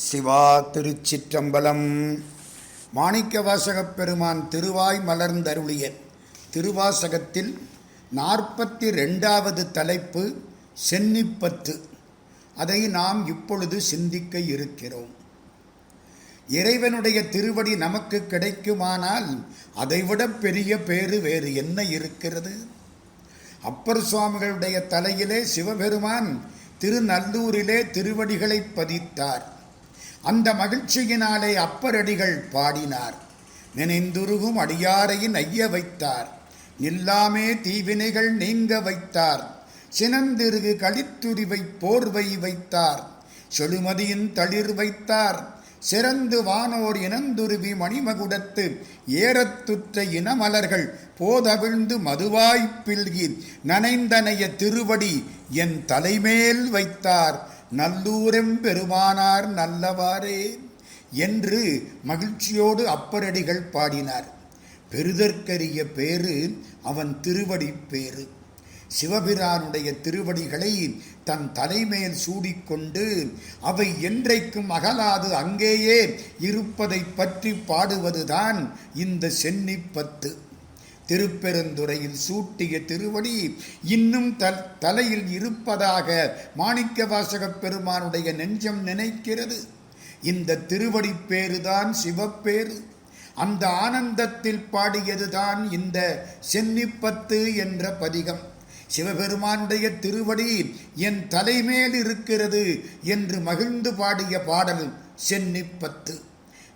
சிவா திருச்சிற்றம்பலம். மாணிக்க வாசகப் பெருமான் திருவாய் மலர்ந்தருளிய திருவாசகத்தில் நாற்பத்தி ரெண்டாவது தலைப்பு சென்னிப்பத்து அதை நாம் இப்பொழுது சிந்திக்க இருக்கிறோம். இறைவனுடைய திருவடி நமக்கு கிடைக்குமானால் அதைவிட பெரிய பேறு வேறு என்ன இருக்கிறது? அப்பர் சுவாமிகளுடைய தலையிலே சிவபெருமான் திருநல்லூரிலே திருவடிகளை பதித்தார். அந்த மகிழ்ச்சியினாலே அப்பரடிகள் பாடினார். நினைந்துருகும் அடியாரையின் ஐய வைத்தார். எல்லாமே தீவினைகள் நீங்க வைத்தார். சினந்திருகு களித்துரிவை போர்வை வைத்தார். செழுமதியின் தளிர் வைத்தார். சிறந்து வானோர் இனந்துருவி மணிமகுடத்து ஏறத்துற்ற இனமலர்கள் போதவிழ்ந்து மதுவாய்ப்பில்கி நனைந்தனைய திருவடி என் தலைமேல் வைத்தார். நல்லூரெம் பெருமானார் நல்லவாறே என்று மகிழ்ச்சியோடு அப்பரடிகள் பாடினார். பெருதற்கரிய பேரு அவன் திருவடி பேரு சிவபிரானுடைய திருவடிகளை தன் தலைமேல் சூடிக்கொண்டு அவை என்றைக்கும் அகலாது அங்கேயே இருப்பதை பற்றி பாடுவதுதான் இந்த சென்னிப்பத்து. திருப்பெருந்துறையில் சூட்டிய திருவடி இன்னும் தல் தலையில் இருப்பதாக மாணிக்க வாசகப் பெருமானுடைய நெஞ்சம் நினைக்கிறது. இந்த திருவடி பேருதான் சிவப்பேரு அந்த ஆனந்தத்தில் பாடியதுதான் இந்த சென்னிப்பத்து என்ற பதிகம். சிவபெருமானுடைய திருவடி என் தலைமேல் இருக்கிறது என்று மகிழ்ந்து பாடிய பாடல் சென்னிப்பத்து.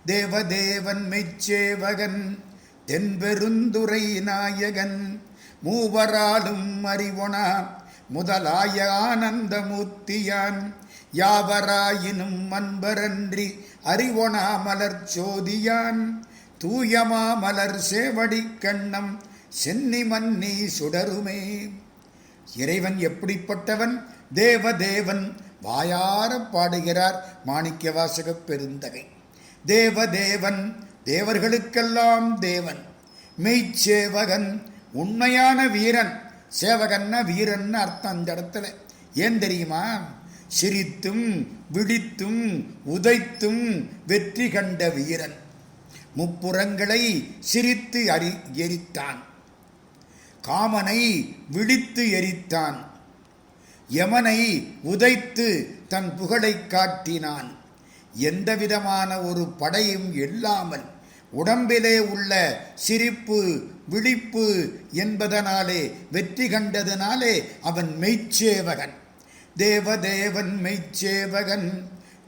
தேவதேவன் மெய்ச்சேவகன் தென்பெருந்துரை நாயகன் மூவராலும் அறிவொனா முதலாய ஆனந்தமூர்த்தியான். யாவராயினும் அன்பரன்றி அறிவொனா மலர் சோதியான். தூயமா மலர் சேவடி கண்ணம் சென்னி மன்னி சுடருமே. இறைவன் எப்படிப்பட்டவன்? தேவதேவன் வாயார பாடுகிறார் மாணிக்க வாசக பெருந்தகை. தேவதேவன் தேவர்களுக்கெல்லாம் தேவன். மெய்ச்சேவகன் உண்மையான வீரன். சேவகன்னா வீரன் அர்த்தம் அந்த இடத்துல? ஏன் தெரியுமா? சிரித்தும் விழித்தும் உதைத்தும் வெற்றி கண்ட வீரன். முப்புறங்களை சிரித்து அறி எரித்தான். காமனை விழித்து எரித்தான். யமனை உதைத்து தன் புகழை காட்டினான். எந்தவிதமான ஒரு படையும் இல்லாமல் உடம்பிலே உள்ள சிரிப்பு விழிப்பு என்பதனாலே வெற்றி கண்டதனாலே அவன் மெய்ச்சேவகன். தேவதேவன் மெய்ச்சேவகன்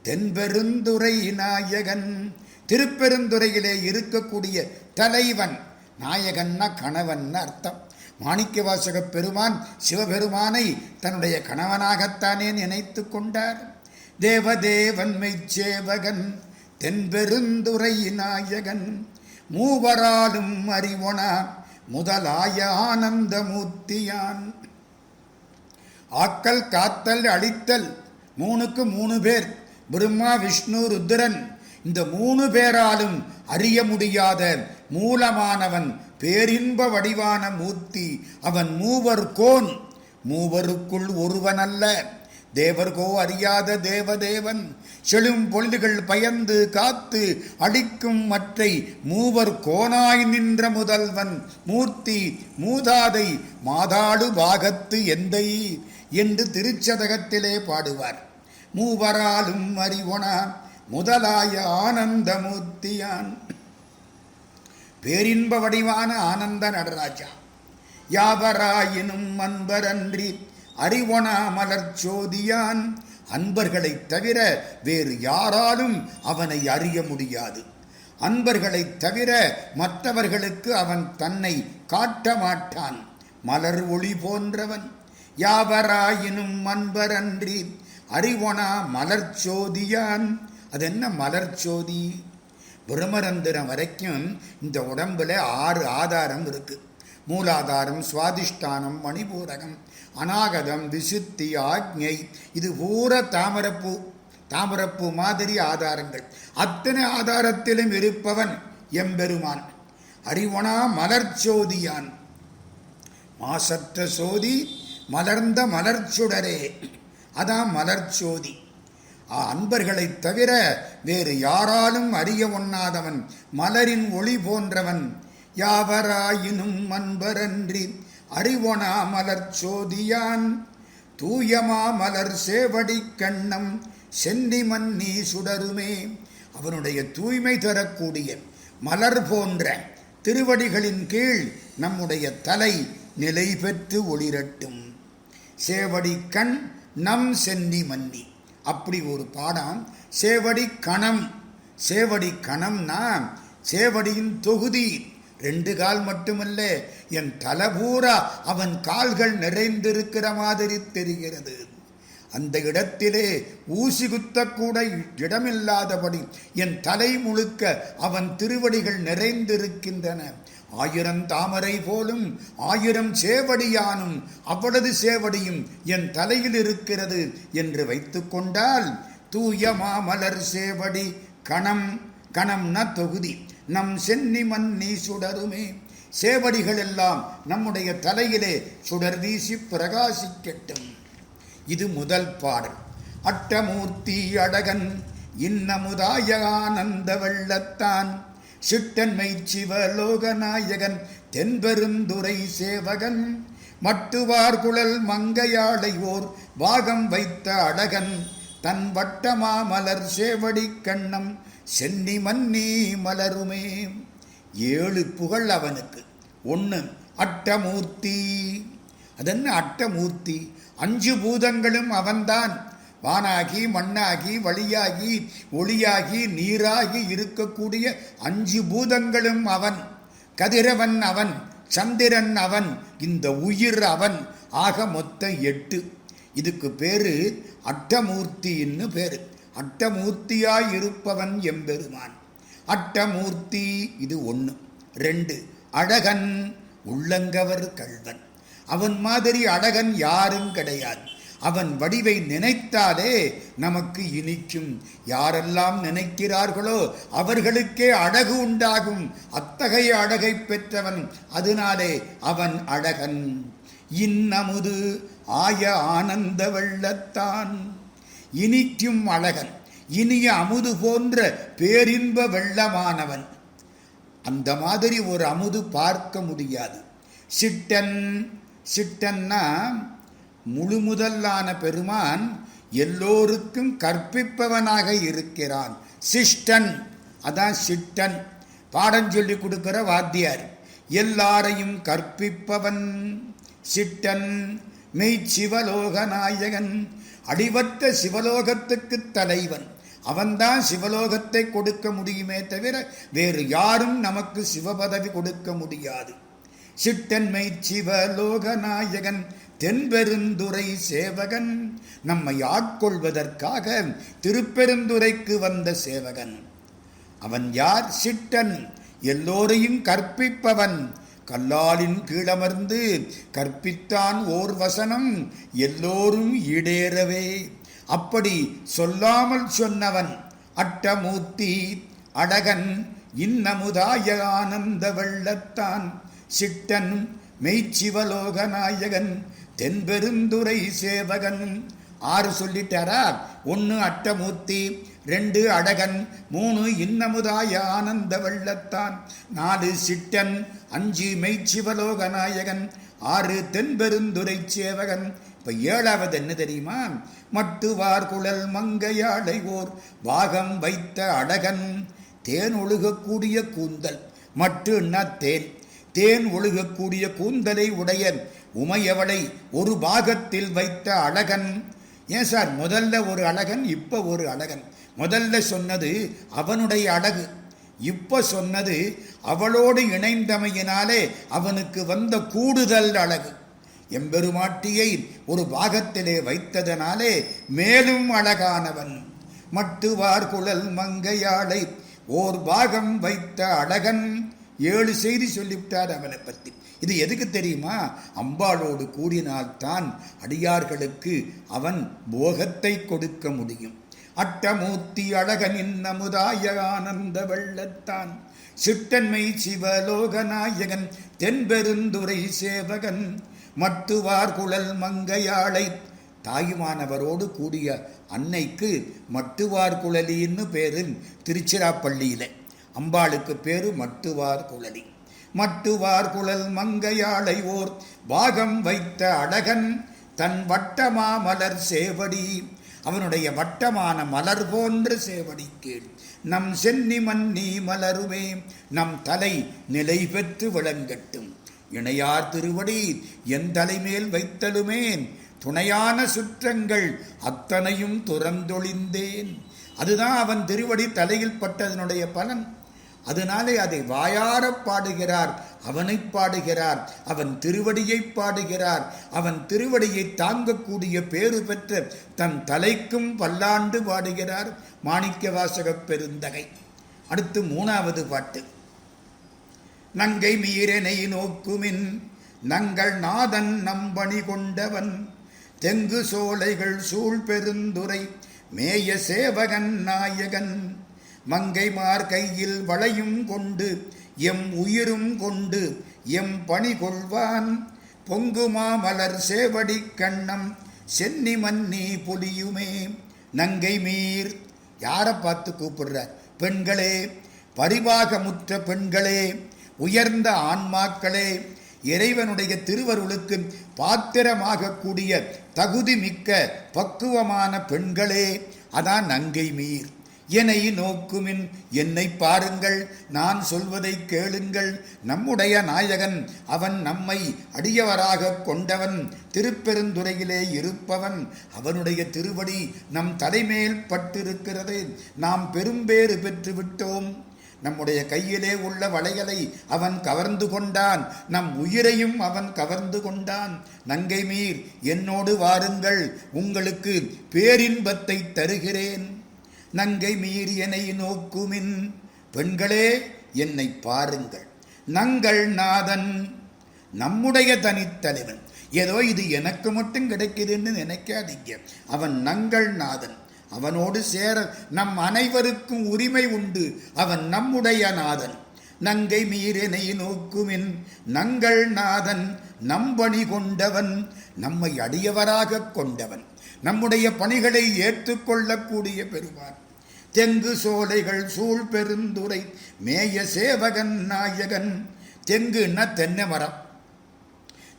தென்பெருந்துரை நாயகன். திருப்பெருந்துறையிலே இருக்கக்கூடிய தலைவன் நாயகன்னா கணவன் அர்த்தம். மாணிக்க வாசக பெருமான் சிவபெருமானை தன்னுடைய கணவனாகத்தானே நினைத்து கொண்டார். தேவதேவன் மெய்ச்சேவகன் தென்பெருந்துரை நாயகன் மூவராலும் அறிவொனா முதலாய ஆனந்தமூர்த்தியான். ஆக்கல் காத்தல் அழித்தல் மூணுக்கு மூணு பேர் பிரம்மா விஷ்ணு ருத்ரன் இந்த மூணு பேராலும் அறிய முடியாத மூலமானவன் பேரின்ப வடிவான மூர்த்தி அவன் மூவர் கோன். மூவருக்குள் ஒருவனல்ல. தேவர்கோ அறியாத தேவதேவன் செழும் பொழுதுகள் பயந்து காத்து அடிக்கும் மற்றை மூவர் கோனாய் நின்ற முதல்வன் மூர்த்தி மூதாதை மாதாடு பாகத்து எந்தை என்று திருச்சதகத்திலே பாடுவார். மூவராலும் அறிவொனான் முதலாய ஆனந்தமூர்த்தியான். பேரின்ப வடிவான ஆனந்த நடராஜா. யாவராயினும் அன்பரன்றி அறிவொனா மலர்ச்சோதியான் அன்பர்களைத் தவிர வேறு யாராலும் அவனை அறிய முடியாது. அன்பர்களைத் தவிர மற்றவர்களுக்கு அவன் தன்னை காட்ட மாட்டான். மலர் ஒளி போன்றவன். யாவராயினும் அன்பரன்றி அறிவொனா மலர்ச்சோதியான் அது என்ன மலர்ச்சோதி பிரமரந்திரம் வரைக்கும் இந்த உடம்புல ஆறு ஆதாரம் இருக்கு. மூலாதாரம் சுவாதிஷ்டானம் மணிபூரகம். அநாகதம் விசுத்தி ஆக்ஞை. இது பூரா தாமரப்பூ தாமரப்பூ மாதிரி ஆதாரங்கள். அத்தனை ஆதாரத்திலும் இருப்பவன் எம்பெருமான். அறிவனா மலர்ச்சோதியான் மாசற்ற சோதி மலர்ந்த மலர்ச்சுடரே அதான் மலர்ச்சோதி அன்பர்களைத் தவிர வேறு யாராலும் அறிய ஒண்ணாதவன் மலரின் ஒளி போன்றவன். யாவராயினும் அன்பரன்றி அறிவொணா மலர் சோதியான் தூயமா மலர் சேவடி கண்ணம் சென்னி மன்னி சுடருமே. அவனுடைய தூய்மை தரக்கூடிய மலர் போன்ற திருவடிகளின் கீழ் நம்முடைய தலை நிலை பெற்று ஒளிரட்டும். சேவடி கண் நம் சென்னி மன்னி அப்படி ஒரு பாடம். சேவடி கணம். சேவடி கணம்னா சேவடியின் தொகுதி. ரெண்டு கால் மட்டுமல்ல என் தலபூரா அவன் கால்கள் நிறைந்திருக்கிற மாதிரி தெரிகிறது. அந்த இடத்திலே ஊசி குத்தக்கூட இடமில்லாதபடி என் தலை முழுக்க அவன் திருவடிகள் நிறைந்திருக்கின்றன. ஆயிரம் தாமரை போலும் ஆயிரம் சேவடியானும் அவளது சேவடியும் என் தலையில் இருக்கிறது என்று வைத்துக்கொண்டால் தூய மாமலர் சேவடி கணம் கணம்ன தொகுதி. நம் சென்னி மன்னி சுடருமே. சேவடிகள் எல்லாம் நம்முடைய தலையிலே சுடர் வீசி பிரகாசிக்கட்டும். இது முதல் பாடல். அட்டமூர்த்தி அழகன் இன்னமுதாய ஆனந்த வெள்ளத்தான். சிட்டன்மை சிவலோகநாயகன் தென்பெருந்துரை சேவகன். மட்டுவார் குழல் மங்கையாளை ஓர் பாகம் வைத்த அழகன். தன் வட்டமாமலர் சேவடி கண்ணம் சென்னி மன்னி மலருமே. ஏழு புகழ் அவனுக்கு. ஒன்று அட்டமூர்த்தி. அதென்ன அட்டமூர்த்தி? அஞ்சு பூதங்களும் அவன்தான். வானாகி மண்ணாகி வழியாகி ஒளியாகி நீராகி இருக்கக்கூடிய அஞ்சு பூதங்களும் அவன். கதிரவன் அவன் சந்திரன் அவன் இந்த உயிர் அவன். ஆக மொத்தம் எட்டு. இதுக்கு பேரு அட்டமூர்த்தின்னு பேரு. அட்டமூர்த்தியாய் இருப்பவன் எம்பெருமான். அட்டமூர்த்தி இது ஒன்று ரெண்டு அழகன் உள்ளங்கவர் கள்வன். அவன் மாதிரி அழகன் யாரும் கிடையாது. அவன் வடிவை நினைத்தாலே நமக்கு இனிக்கும். யாரெல்லாம் நினைக்கிறார்களோ அவர்களுக்கே அழகு உண்டாகும். அத்தகைய அழகை பெற்றவன் அதனாலே அவன் அழகன். இன்னமுது ஆய ஆனந்த வெள்ளத்தான். இனிக்கும் அழகன் இனிய அமுது போன்ற பேரின்ப வெள்ளமானவன். அந்த மாதிரி ஒரு அமுது பார்க்க முடியாது. சிட்டன் சிட்டன்னா முழுமுதல்லான பெருமான் எல்லோருக்கும் கற்பிப்பவனாக இருக்கிறான். சிஷ்டன் அதான் சிட்டன் பாடம் சொல்லி கொடுக்கிற வாத்தியார் எல்லாரையும் கற்பிப்பவன் சிட்டன் மெய் சிவலோக நாயகன் அடிவற்ற சிவலோகத்துக்கு தலைவன். அவன்தான் சிவலோகத்தை கொடுக்க முடியுமே தவிர வேறு யாரும் நமக்கு சிவபதவி கொடுக்க முடியாது. சிட்டன்மை சிவலோகநாயகன் தென்பெருந்துரை சேவகன். நம்மை ஆட்கொள்வதற்காக திருப்பெருந்துரைக்கு வந்த சேவகன். அவன் யார்? சிட்டன் எல்லோரையும் கற்பிப்பவன். கல்லாலின் கீழமர்ந்து கற்பித்தான் ஓர் வசனம் எல்லோரும் ஈடேறவே. அப்படி சொல்லாமல் சொன்னவன் அட்டமூர்த்தி அழகன் இன்னமுதாய ஆனந்த வெள்ளத்தான் சிட்டன் மெய்ச்சிவலோகநாயகன் தென்பெருந்துரை சேவகன். ஆறு சொல்லிட்டாரா? ஒன்று அட்டமூர்த்தி ரெண்டு அடகன் மூணு இன்னமுதாய ஆனந்த வள்ளத்தான். நாலு சிட்டன் அஞ்சு மெய்ச்சிவலோகநாயகன் ஆறு தென்பெருந்துரை சேவகன். இப்போ ஏழாவது என்ன தெரியுமா? மட்டுவார் குழல் மங்கையாடை ஓர் பாகம் வைத்த அடகன். தேன் ஒழுகக்கூடிய கூந்தல் மட்டுன்னா தேன். தேன் ஒழுகக்கூடிய கூந்தலை உடைய உமையவளை ஒரு பாகத்தில் வைத்த அழகன் ஏன் சார் முதல்ல ஒரு அழகன் இப்போ ஒரு அழகன் முதல்ல சொன்னது அவனுடைய அழகு இப்போ சொன்னது அவளோடு இணைந்தமையினாலே அவனுக்கு வந்த கூடுதல் அழகு. எம்பெருமாட்டியை ஒரு பாகத்திலே வைத்ததனாலே மேலும் அழகானவன். மட்டுவார் குழல் மங்கையாளை ஓர் பாகம் வைத்த அழகன் ஏழு செய்தி சொல்லிவிட்டார் அவனை பற்றி. இது எதுக்கு தெரியுமா? அம்பாளோடு கூடினால்தான் அடியார்களுக்கு அவன் போகத்தை கொடுக்க முடியும். அட்டமூர்த்தி அழகனின் நமுதாய ஆனந்த வெள்ளத்தான். சிட்டன்மை சிவலோகநாயகன் தென்பெருந்துரை சேவகன் மட்டுவார் குழல் மங்கையாளை. தாயுமானவரோடு கூடிய அன்னைக்கு மட்டுவார் குழலின்னு பேரு திருச்சிராப்பள்ளியில். அம்பாளுக்கு பேரு மட்டுவார் குழலி. மட்டுவார் குழல் மங்கையாளை ஓர் பாகம் வைத்த அழகன் தன் வட்டமாமலர் சேவடி. அவனுடைய வட்டமான மலர் போன்ற சேவடி நம் சென்னி மன்னி மலருமே நம் தலை நிலை பெற்று விளங்கட்டும். இணையார் திருவடி என் தலைமேல் வைத்தலுமேன். துணையான சுற்றங்கள் அத்தனையும் துறந்தொழிந்தேன். அதுதான் அவன் திருவடி தலையில் பட்டதனுடைய பலன். அதனாலே அதை வாயார பாடுகிறார் அவனை பாடுகிறார் அவன் திருவடியை பாடுகிறார் அவன் திருவடியை தாங்கக்கூடிய பேறு பெற்ற தன் தலைக்கும் பல்லாண்டு பாடுகிறார் மாணிக்க வாசகப் பெருந்தகை. அடுத்து மூணாவது பாட்டு. நங்கை மீரனை நோக்குமின் நங்கள் நாதன் நம்பணி கொண்டவன் தெங்கு சோலைகள் சூழ் பெருந்துரை மேய சேவகன் நாயகன் மங்கைமார் கையில் வளையும் கொண்டு எம் உயிரும் கொண்டு எம் பணி கொள்வான். பொங்குமா மலர் சேவடி கண்ணம் சென்னி மன்னி பொலியுமே. நங்கை மீர் யாரை பார்த்து கூப்பிடுற? பெண்களே பரிவாகமுற்ற பெண்களே உயர்ந்த ஆன்மாக்களே இறைவனுடைய திருவருளுக்கு பாத்திரமாகக்கூடிய தகுதி மிக்க பக்குவமான பெண்களே அதான் நங்கை மீர். என்னை நோக்குமின். என்னை பாருங்கள் நான் சொல்வதை கேளுங்கள். நம்முடைய நாயகன் அவன் நம்மை அடியவராக கொண்டவன். திருப்பெருந்துறையிலே இருப்பவன். அவனுடைய திருவடி நம் தலைமேல் பட்டிருக்கிறது. நாம் பெரும்பேறு பெற்றுவிட்டோம். நம்முடைய கையிலே உள்ள வளையலை அவன் கவர்ந்து கொண்டான். நம் உயிரையும் அவன் கவர்ந்து கொண்டான். நங்கை மீர் என்னோடு வாருங்கள். உங்களுக்கு பேரின்பத்தை தருகிறேன். நங்கை மீறியனை நோக்குமின். பெண்களே என்னை பாருங்கள். நங்கள் நாதன் நம்முடைய தனித்தலைவன். ஏதோ இது எனக்கு மட்டும் கிடைக்குதுன்னு நினைக்காதீங்க. அவன் நங்கள் நாதன். அவனோடு சேர நம் அனைவருக்கும் உரிமை உண்டு. அவன் நம்முடைய நாதன். நங்கை மீறினை நோக்குமின். நங்கள் நாதன் நம்பணி கொண்டவன் நம்மை அடியவராக கொண்டவன். நம்முடைய பணிகளை ஏற்றுக்கொள்ளக்கூடிய பெறுவார் தெங்கு சோலைகள் சூழ் பெருந்துரை மேய சேவகன் நாயகன். தெங்குன்னா தென்னை மரம்.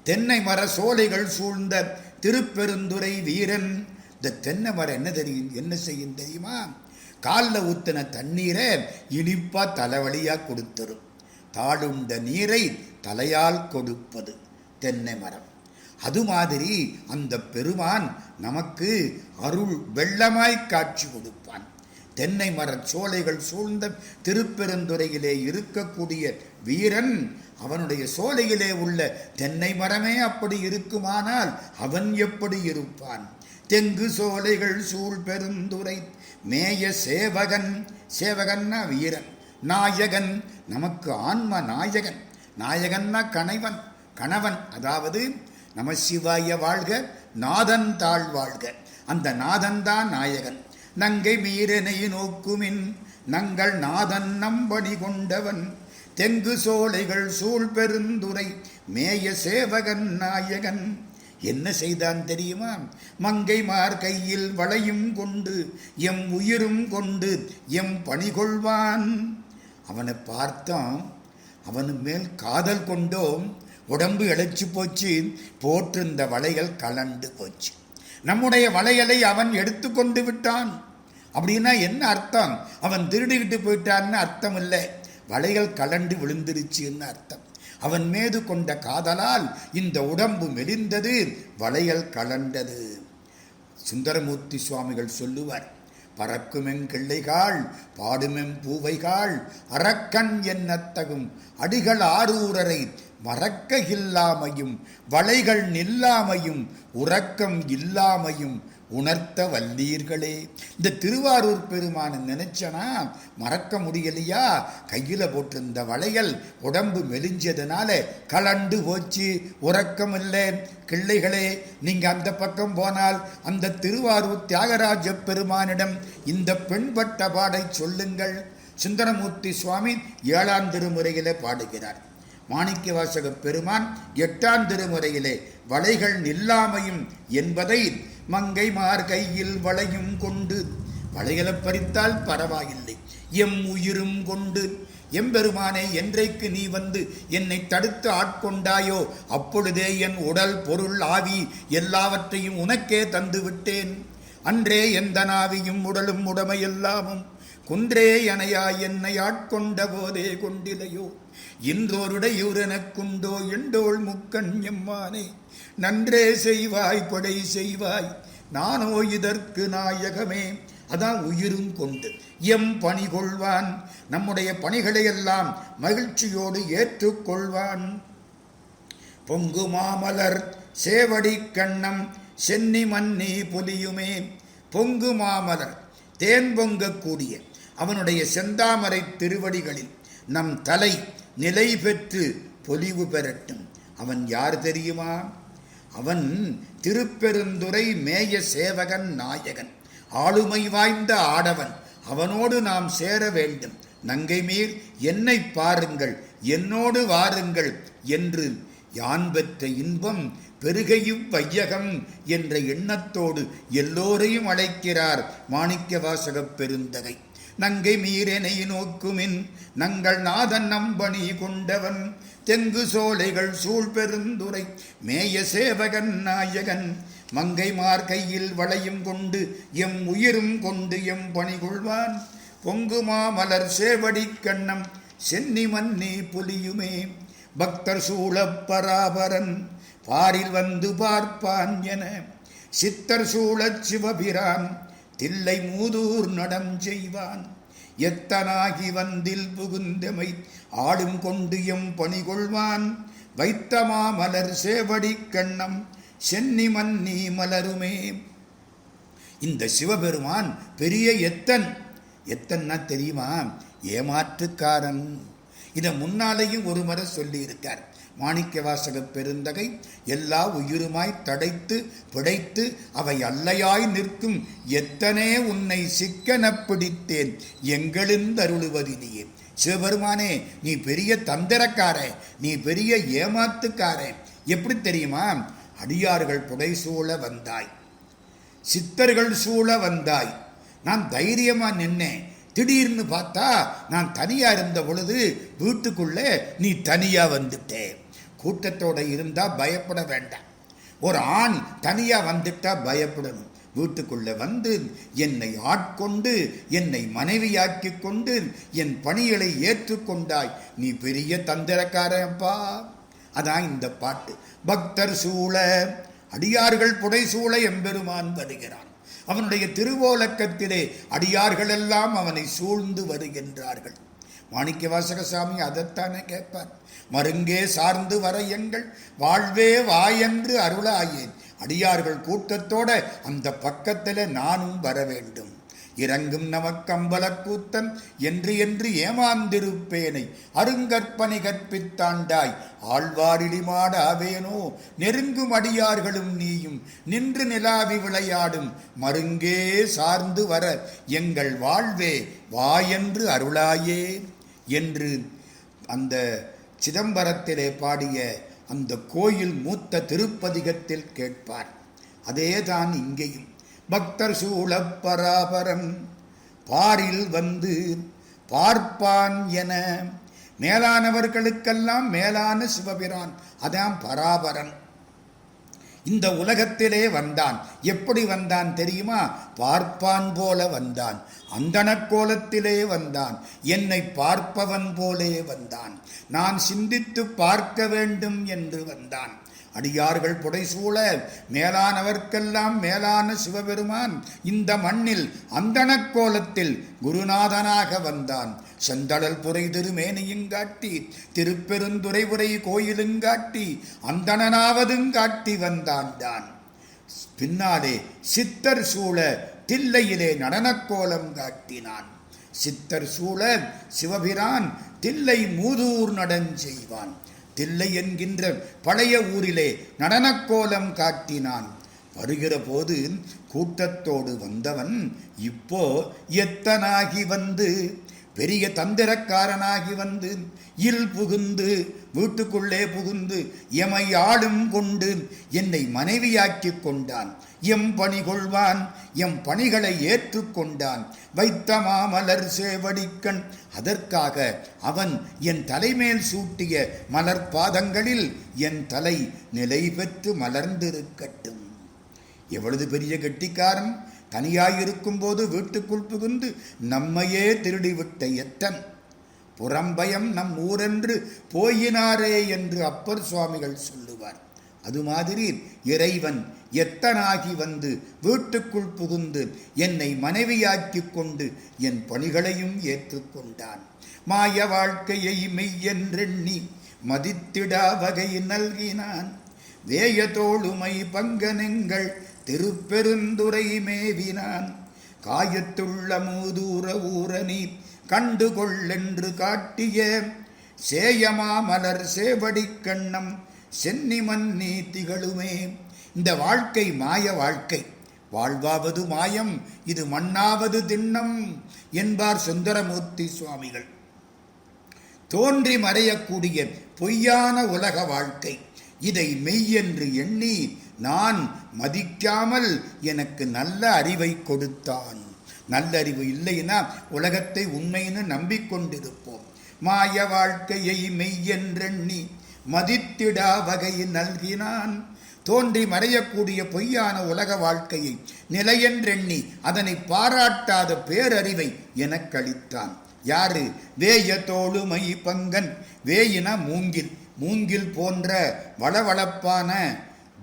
தென்னை மர சோலைகள் சூழ்ந்த திருப்பெருந்துரை வீரன். இந்த தென்னை மரம் என்ன தெரியும் என்ன செய்யும் தெரியுமா? காலில் ஊத்தின தண்ணீரை இனிப்பா தலைவலியாக கொடுத்துரும். தாளுண்ட நீரை தலையால் கொடுப்பது தென்னை மரம். அது மாதிரி அந்த பெருமான் நமக்கு அருள் வெள்ளமாய் காட்சி கொடுப்பான். தென்னை மர சோலைகள் சூழ்ந்த திருப்பெருந்துறையிலே இருக்கக்கூடிய வீரன் அவனுடைய சோலையிலே உள்ள தென்னை மரமே அப்படி இருக்குமானால் அவன் எப்படி இருப்பான்? தெங்கு சோலைகள் சூழ் பெருந்துரை மேய சேவகன் சேவகன்னா வீரன் நாயகன் நமக்கு ஆன்ம நாயகன் நாயகன்னா கணைவன் கணவன் அதாவது நம சிவாய வாழ்க நாதன் தாழ் வாழ்க. அந்த நாதன்தான் நாயகன். நங்கை மீரனை நோக்குமின் நங்கள் நாதன் நம்பணி கொண்டவன். தெங்கு சோலைகள் சூழ் பெருந்துரை மேய சேவகன் நாயகன். என்ன செய்தான் தெரியுமா? மங்கைமார் கையில் வளையும் கொண்டு எம் உயிரும் கொண்டு எம் பணி கொள்வான். அவனை பார்த்தோம் அவனு மேல் காதல் கொண்டோம். உடம்பு இழைச்சி போச்சு போற்றிருந்த வளையல் கலண்டு போச்சு. நம்முடைய வளையலை அவன் எடுத்துக்கொண்டு விட்டான். அப்படின்னா என்ன அர்த்தம்? அவன் திருடிக்கிட்டு போயிட்டான்னு அர்த்தம் இல்லை வளையல் கலண்டு விழுந்துருச்சுன்னு அர்த்தம். அவன் மீது கொண்ட காதலால் இந்த உடம்பு மெலிந்தது வளையல் கலண்டது. சுந்தரமூர்த்தி சுவாமிகள் சொல்லுவார் பறக்குமென் கிள்ளைகாள் பாடுமெம் பூவைகாள் அரக்கன் என்னத்தகும் அடிகள் ஆரூரரை மறக்க இல்லாமையும் வளைகள் நில்லாமையும் உறக்கம் இல்லாமையும் உணர்த்த வல்லீர்களே. இந்த திருவாரூர் பெருமானை நினைச்சனா? மறக்க முடியலையா? கையில் போட்டிருந்த வளையல் உடம்பு மெலிஞ்சதுனால கலண்டு போச்சு. உறக்கம் இல்லை கிள்ளைகளே நீங்கள் அந்த பக்கம் போனால் அந்த திருவாரூர் தியாகராஜ பெருமானிடம் இந்த பெண்பட்ட பாடை சொல்லுங்கள். சுந்தரமூர்த்தி சுவாமி ஏழாம் திருமுறையிலே பாடுகிறார். மாணிக்க வாசக பெருமான் எட்டாம் திருமுறையிலே வளைகள் நில்லாமையும் என்பதை மங்கைமார் கையில் வளையும் கொண்டு. வளையல பறித்தால் பரவாயில்லை. எம் உயிரும் கொண்டு. எம்பெருமானே என்றைக்கு நீ வந்து என்னை தடுத்து ஆட்கொண்டாயோ அப்பொழுதே என் உடல் பொருள் ஆவி எல்லாவற்றையும் உனக்கே தந்து விட்டேன். அன்றே எந்த நாவியும் உடலும் உடமையெல்லாமும் குன்றே அணையா என்னை ஆட்கொண்ட போதே கொண்டிலையோ. இன்றோருடையூரெனக்குண்டோ எண்டோள் முக்கண் எம்மானே. நன்றே செய்வாய் கொடை செய்வாய். நானோ இதற்கு நாயகமே. அதான் உயிரும் கொண்டு. எம் பணி கொள்வான். நம்முடைய பணிகளை எல்லாம் மகிழ்ச்சியோடு ஏற்றுக்கொள்வான் பொங்கு மாமலர் சேவடி கண்ணம் சென்னி மன்னி பொலியுமே. பொங்கு மாமலர் தேன் பொங்கக்கூடிய அவனுடைய செந்தாமரை திருவடிகளில் நம் தலை நிலை பெற்று பொலிவு பெறட்டும். அவன் யார் தெரியுமா? அவன் திருப்பெருந்துறை மேய சேவகன் நாயகன். ஆளுமை வாய்ந்த ஆடவன். அவனோடு நாம் சேர வேண்டும். நங்கை மீர் என்னை பாருங்கள். என்னோடு வாருங்கள் என்று யான் பெற்ற இன்பம் பெருகையும் வையகம் என்ற எண்ணத்தோடு எல்லோரையும் அழைக்கிறார் மாணிக்க வாசகப் பெருந்தகை. நங்கை மீரெனை நோக்குமின். நங்கள் நாதன் நம்பணி கொண்டவன். தெங்கு சோலைகள் சூழ் பெருந்துரை மேய சேவகன் நாயகன் மங்கை கையில் வளையும் கொண்டு எம் உயிரும் கொண்டு எம் பணி கொள்வான் பொங்கு மாமலர் சேவடி கண்ணம் சென்னி மன்னி புலியுமே. பக்தர் சூழப் பராபரன் பாரில் வந்து பார்ப்பான் என. சித்தர் சூழச் சிவபிரான் தில்லை மூதூர் நடம் செய்வான். எத்தனாகி வந்தில் புகுந்தமை ஆடும் கொண்டு எம் பணி கொள்வான் வைத்த மாமலர் சேவடி கண்ணம் சென்னி மன்னி மலருமே. இந்த சிவபெருமான் பெரிய எத்தன். எத்தன்னா தெரியுமா? ஏமாற்றுக்காரன். இதை முன்னாலேயும் ஒரு முறை சொல்லியிருக்கார். மாணிக்க வாசக பெருந்தகை எல்லா உயிருமாய் தடைத்து பிடைத்து அவை அல்லையாய் நிற்கும். எத்தனே உன்னை சிக்கன பிடித்தேன். எங்களிருந்தருளுவதிலேயே சிவபெருமானே நீ பெரிய தந்திரக்கார நீ பெரிய ஏமாத்துக்கார. எப்படி தெரியுமா? அடியார்கள் புடை சூழ வந்தாய். சித்தர்கள் சூழ வந்தாய். நான் தைரியமா நின்னேன். திடீர்னு பார்த்தா நான் தனியா இருந்த பொழுது வீட்டுக்குள்ளே நீ தனியா வந்துட்டே. கூட்டத்தோட இருந்தா பயப்பட வேண்டாம். ஒரு ஆண் தனியா வந்துட்டா பயப்படணும். வீட்டுக்குள்ளே வந்து என்னை ஆட்கொண்டு என்னை மனைவியாக்கி கொண்டு என் பணிகளை ஏற்றுக்கொண்டாய். நீ பெரிய தந்திரக்காரப்பா அதான் இந்த பாட்டு. பக்தர் சூழ அடியார்கள் புடைசூழ எம்பெருமான் வருகிறான். அவனுடைய திருவோலக்கத்திலே அடியார்கள் எல்லாம் அவனை சூழ்ந்து வருகின்றார்கள். மாணிக்க வாசகசாமி அதைத்தானே கேட்பார். மருங்கே சார்ந்து வர எங்கள் வாழ்வே வாயென்று அருளாயேன். அடியார்கள் கூட்டத்தோட அந்த பக்கத்தில் நானும் வர வேண்டும் இறங்கும் நமக்கம்பலக்கூத்தன் என்று என்று ஏமாந்திருப்பேனை. அருங்கற்பனை கற்பித்தாண்டாய். ஆழ்வாரிடிமாடாவேனோ நெருங்கும் அடியார்களும் நீயும். நின்று நிலாவி விளையாடும். மருங்கே சார்ந்து வர எங்கள் வாழ்வே வாயென்று அருளாயே என்று அந்த சிதம்பரத்திலே பாடிய அந்த கோயில் மூத்த திருப்பதிகத்தில் கேட்பார். அதேதான் இங்கேயும். பக்தர் சூழப் பராபரம். பாரில் வந்து பார்ப்பான் என. மேலானவர்களுக்கெல்லாம் மேலான சிவபிரான். அதான் பராபரன் இந்த உலகத்திலே வந்தான். எப்படி வந்தான் தெரியுமா? பார்ப்பான் போல வந்தான். அந்தன கோலத்திலே வந்தான். என்னை பார்ப்பவன் போலே வந்தான். நான் சிந்தித்து பார்க்க வேண்டும் என்று வந்தான். அடியார்கள் புடைசூழ மேலானவர்க்கெல்லாம் மேலான சிவபெருமான். இந்த மண்ணில் அந்தன கோலத்தில் குருநாதனாக வந்தான். செந்தடல் புரை திருமேனியுங்காட்டி திருப்பெருந்துறை உரை கோயிலுங்காட்டி அந்தணனாவதும் காட்டி வந்தான் தான். பின்னாலே சித்தர் சூழ தில்லையிலே நடனக்கோலம் காட்டினான். சித்தர் சூழ சிவபிரான் தில்லை மூதூர் நடஞ்செய்வான் தில்லை என்கின்ற பழைய ஊரிலே நடனக்கோலம் காட்டினான். வருகிற போது கூட்டத்தோடு வந்தவன் இப்போ எத்தனாகி வந்து? பெரிய தந்திரக்காரனாகி வந்து இல் புகுந்து வீட்டுக்குள்ளே புகுந்து எமை ஆளும் கொண்டு என்னை மனைவியாக்கிக் கொண்டான். எம் பணி கொள்வான் எம் பணிகளை ஏற்றுக்கொண்டான் வைத்த மாமலர் சேவடிக்கண். அதற்காக அவன் என் தலைமேல் சூட்டிய மலர் பாதங்களில் என் தலை நிலை பெற்று மலர்ந்திருக்கட்டும். எவ்வளவு பெரிய கெட்டிக்காரன். தனியாயிருக்கும் போது வீட்டுக்குள் புகுந்து நம்மையே திருடிவிட்ட எத்தன். புறம்பயம் நம் ஊரென்று போயினாரே என்று அப்பர் சுவாமிகள் சொல்லுவார். அது மாதிரி இறைவன் எத்தனாகி வந்து வீட்டுக்குள் புகுந்து என்னை மனைவியாக்கிக் கொண்டு என் பணிகளையும் ஏற்றுக்கொண்டான் மாய வாழ்க்கையை மெய்யென்றெண்ணி மதித்திடா வகை நல்கினான். வேய தோளுமை பங்கனெங்கள் திருப்பெருந்துரை மேவினான். காயத்துள்ள மூதூர ஊரணி கண்டுகொள்ளென்று காட்டிய சேயமாமலர் சேவடி கண்ணம் சென்னிமன்னி திகழுமே. இந்த வாழ்க்கை மாய வாழ்க்கை. வாழ்வாவது மாயம் இது மண்ணாவது திண்ணம் என்பார் சுந்தரமூர்த்தி சுவாமிகள். தோன்றி மறையக்கூடிய பொய்யான உலக வாழ்க்கை. இதை மெய்யென்று எண்ணி நான் மதிக்காமல் எனக்கு நல்ல அறிவை கொடுத்தான். நல்லறிவு இல்லைன்னா உலகத்தை உண்மைன்னு நம்பிக்கொண்டிருப்போம். மாய வாழ்க்கையை மெய்யென்றெண்ணி மதித்திடா வகையில் நல்கினான். தோன்றி மறையக்கூடிய பொய்யான உலக வாழ்க்கையை நிலையென்றெண்ணி அதனை பாராட்டாத பேரறிவை எனக்களித்தான். யாரு? வேய தோளுமை பங்கன். வேயின மூங்கில். மூங்கில் போன்ற வளவளப்பான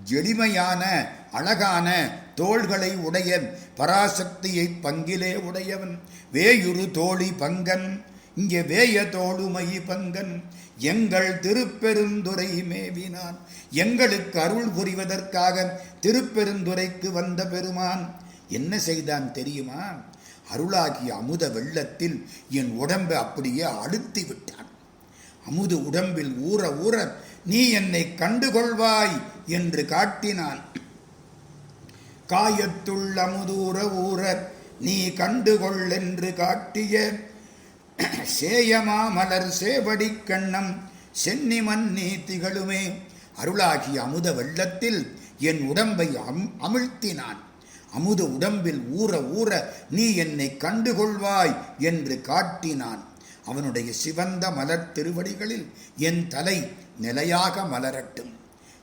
எளிமையான அழகான தோள்களை உடைய பராசக்தியை பங்கிலே உடையவன். வேயுரு தோழி பங்கன். இங்கே வேய தோளுமை பங்கன். எங்கள் திருப்பெருந்துரை மேவினான். எங்களுக்கு அருள் புரிவதற்காக திருப்பெருந்துரைக்கு வந்த பெருமான். என்ன செய்தான் தெரியுமா? அருளாகிய அமுத வெள்ளத்தில் என் உடம்பை அப்படியே அழுத்தி விட்டான். அமுது உடம்பில் ஊற ஊற நீ என்னை கண்டுகொள்வாய் என்று காட்டினான். காயத்துள் அமுதூர ஊற நீ கண்டுகொள் என்று காட்டிய சேயமா மலர் சேவடி கண்ணம் சென்னி மன்னி திகழுமே. அருளாகிய அமுத வெள்ளத்தில் என் உடம்பை அம் அமிழ்த்தினான். அமுத உடம்பில் ஊற ஊற நீ என்னை கண்டுகொள்வாய் என்று காட்டினான். அவனுடைய சிவந்த மலர் திருவடிகளில் என் தலை நிலையாக மலரட்டும்.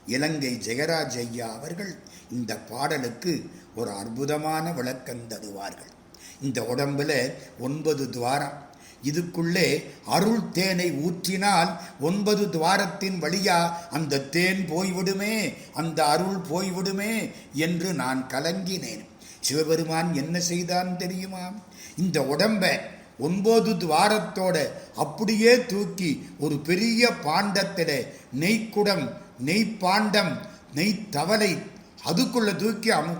இலங்கை ஜெயராஜ் ஐயா அவர்கள் இந்த பாடலுக்கு ஒரு அற்புதமான விளக்கம் தருவார்கள். இந்த உடம்புல ஒன்பது துவாரம் இதுக்குள்ளே அருள் தேனை ஊற்றினால் ஒன்பது துவாரத்தின் வழியா அந்த தேன் போய்விடுமே அந்த அருள் போய்விடுமே என்று நான் கலங்கினேன். சிவபெருமான் என்ன செய்தான் தெரியுமா? இந்த உடம்பை ஒன்பது துவாரத்தோட அப்படியே தூக்கி ஒரு பெரிய பாண்டத்தில நெய்க்குடம் நெய்ப்பாண்டம் நெய் தவளை அதுக்குள்ள தூக்கி அமு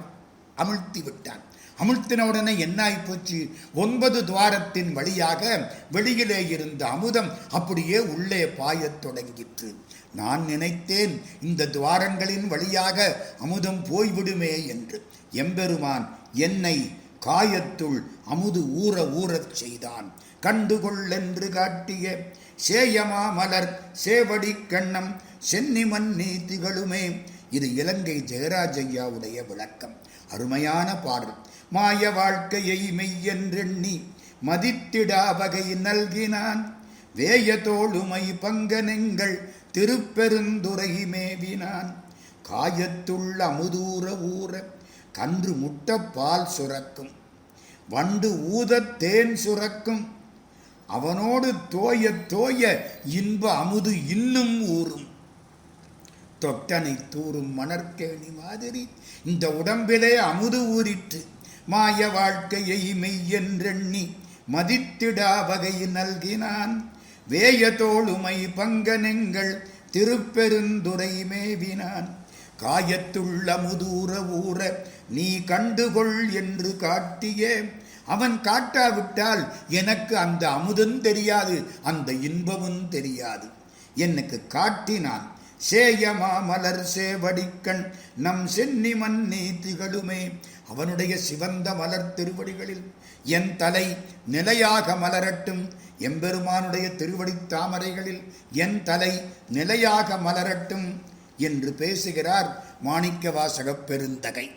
அமிழ்த்தி விட்டான். அமுழ்த்தின உடனே என்ன போச்சு? ஒன்பது துவாரத்தின் வழியாக வெளியிலே இருந்த அமுதம் அப்படியே உள்ளே பாயத் தொடங்கிற்று. நான் நினைத்தேன் இந்த துவாரங்களின் வழியாக அமுதம் போய்விடுமே என்று. எம்பெருமான் என்னை காயத்துள் அமுது ஊற ஊறச் செய்தான். கண்டுகொள்ளென்று காட்டிய சேயமா மலர் சேவடி கண்ணம் சென்னிமன் நீ திகழுமே இது இலங்கை ஜெயராஜையாவுடைய விளக்கம். அருமையான பாடல். மாய வாழ்க்கையை மெய்யென்றெண்ணி மதித்திடா வகை நல்கினான். வேய தோளுமை பங்கனெங்கள் திருப்பெருந்துரை மேவினான். காயத்துள்ள அமுதூர ஊற கன்று முட்ட பால் சுரக்கும். வண்டு ஊதத் தேன் சுரக்கும். அவனோடு தோய தோய இன்ப அமுது இன்னும் ஊறும். தொட்டனை தூறும் மணற்கேணி மாதிரி இந்த உடம்பிலே அமுது ஊறிற்று. மாய வாழ்க்கையை மெய்யென்றெண்ணி மதித்திடா வகை நல்கினான். வேய தோளுமை பங்கனெங்கள் திருப்பெருந்துரை மேவினான். காயத்துள்ள முதூர ஊற நீ கண்டுகொள் என்று காட்டிய. அவன் காட்டாவிட்டால் எனக்கு அந்த அமுதும் தெரியாது அந்த இன்பமும் தெரியாது. எனக்கு காட்டினான் சேயமா மலர் சேவடிக்கண் நம் சென்னி மன்னி திகழுமே. அவனுடைய சிவந்த மலர் திருவடிகளில் என் தலை நிலையாக மலரட்டும். எம்பெருமானுடைய திருவடித் தாமரைகளில் என் தலை நிலையாக மலரட்டும் என்று பேசுகிறார் மாணிக்கவாசகப் பெருந்தகை.